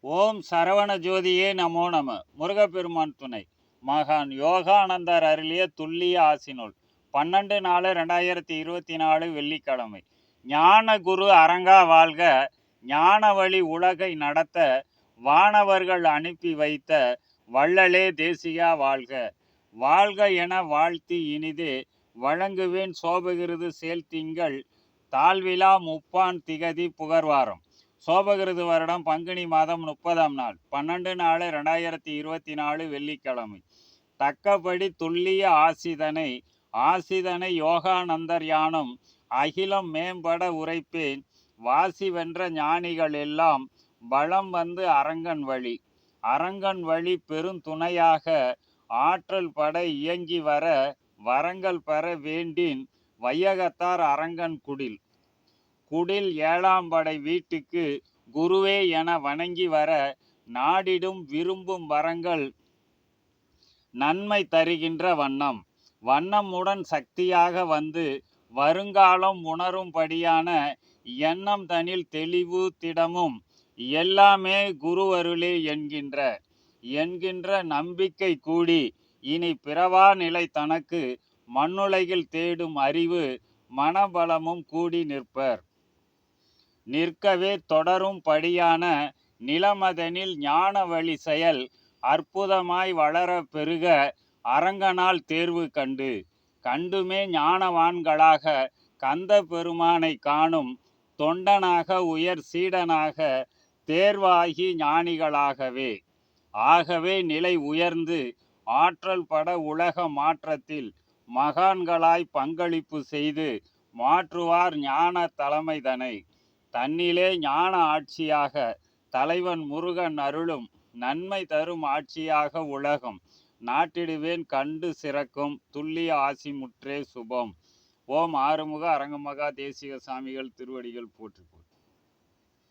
ஓம் சரவண ஜோதியே நமோ நம. முருகப்பெருமான் துணை. மகான் யோகானந்தர் அருளிய துல்லிய ஆசினுள் பன்னெண்டு நாலு ரெண்டாயிரத்தி இருபத்தி நாலு வெள்ளிக்கிழமை. ஞான குரு அரங்கா வாழ்க. ஞான வழி உலகை நடத்த வானவர்கள் அனுப்பி வைத்த வள்ளலே தேசியா வாழ்க. வாழ்க என வாழ்த்தி இனிது வழங்குவேன் சோபகிருது திங்கள். தாழ்விழா முப்பான் திகதி புகர்வாரம். சோபகிருது வருடம் பங்குனி மாதம் முப்பதாம் நாள் பன்னெண்டு நாலு ரெண்டாயிரத்தி இருபத்தி நாலு வெள்ளிக்கிழமை. தக்கபடி துல்லிய ஆசிதனை ஆசிதனை யோகானந்தர் யானும் அகிலம் மேம்பட உரைப்பேன். வாசி வென்ற ஞானிகள் எல்லாம் பலம் வந்து அரங்கன் வழி. அரங்கன் வழி பெருந்துணையாக ஆற்றல் பட இயங்கி வர வரங்கள் பெற வேண்டின் வையகத்தார் அரங்கன் குடில். குடில் ஏழாம் படை வீட்டுக்கு குருவே என வணங்கி வர நாடிடும் விரும்பும் வரங்கள் நன்மை தருகின்ற வண்ணம். வண்ணமுடன் சக்தியாக வந்து வருங்காலம் உணரும்படியான எண்ணம் தனில் தெளிவு திடமும் எல்லாமே குருவருளே என்கின்ற என்கின்ற நம்பிக்கை கூடி இனி பிறவா நிலை தனக்கு மண்ணுலகில் தேடும் அறிவு மனபலமும் கூடி நிற்பர். நிற்கவே தொடரும் படியான நிலமதனில் ஞான வழி செயல் அற்புதமாய் வளர பெருக அரங்கனால் தேர்வு கண்டு. கண்டுமே ஞானவான்களாக கந்த பெருமானை காணும் தொண்டனாக உயர் சீடனாக தேர்வாகி ஞானிகளாகவே. ஆகவே நிலை உயர்ந்து ஆற்றல் பட உலக மாற்றத்தில் மகான்களாய் பங்களிப்பு செய்து மாற்றுவார் ஞான தலைமைதனை. தன்னிலே ஞான ஆட்சியாக தலைவன் முருகன் அருளும் நன்மை தரும் ஆட்சியாக உலகம். நாட்டிடுவேன் கண்டு சிறக்கும் துல்லிய ஆசி முற்றே சுபம். ஓம் ஆறுமுக அரங்கமகா தேசிக சாமிகள் திருவடிகள் போற்றி